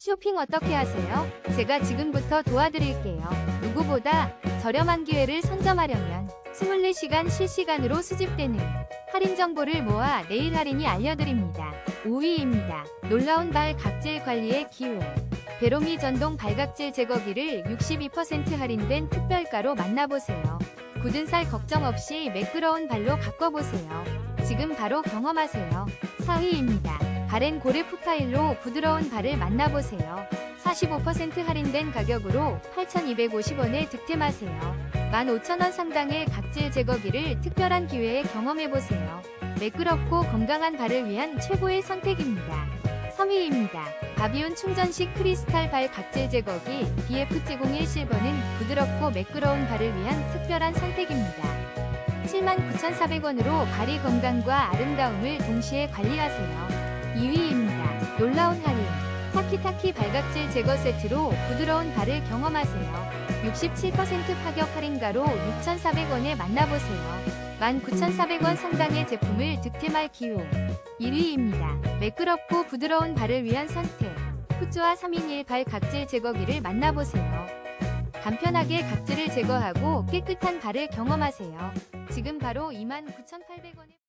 쇼핑 어떻게 하세요? 제가 지금부터 도와드릴게요. 누구보다 저렴한 기회를 선점하려면 24시간 실시간으로 수집되는 할인 정보를 모아 내일 할인이 알려드립니다. 5위입니다. 놀라운 발 각질 관리의 기회. 베로미 전동 발각질 제거기를 62% 할인된 특별가로 만나보세요. 굳은 살 걱정 없이 매끄러운 발로 가꿔보세요. 지금 바로 경험하세요. 4위입니다. 바렌 고래 푸파일로 부드러운 발을 만나보세요. 45% 할인된 가격으로 8,250원에 득템하세요. 15,000원 상당의 각질 제거기를 특별한 기회에 경험해보세요. 매끄럽고 건강한 발을 위한 최고의 선택입니다. 3위입니다. 바비온 충전식 크리스탈 발 각질 제거기 BF701 실버는 부드럽고 매끄러운 발을 위한 특별한 선택입니다. 79,400원으로 발의 건강과 아름다움을 동시에 관리하세요. 2위입니다. 놀라운 할인. 타키타키 발각질 제거 세트로 부드러운 발을 경험하세요. 67% 파격 할인가로 6,400원에 만나보세요. 19,400원 상당의 제품을 득템할 기회. 1위입니다. 매끄럽고 부드러운 발을 위한 선택. 푸조아 3인일 발 각질 제거기를 만나보세요. 간편하게 각질을 제거하고 깨끗한 발을 경험하세요. 지금 바로 29,800원에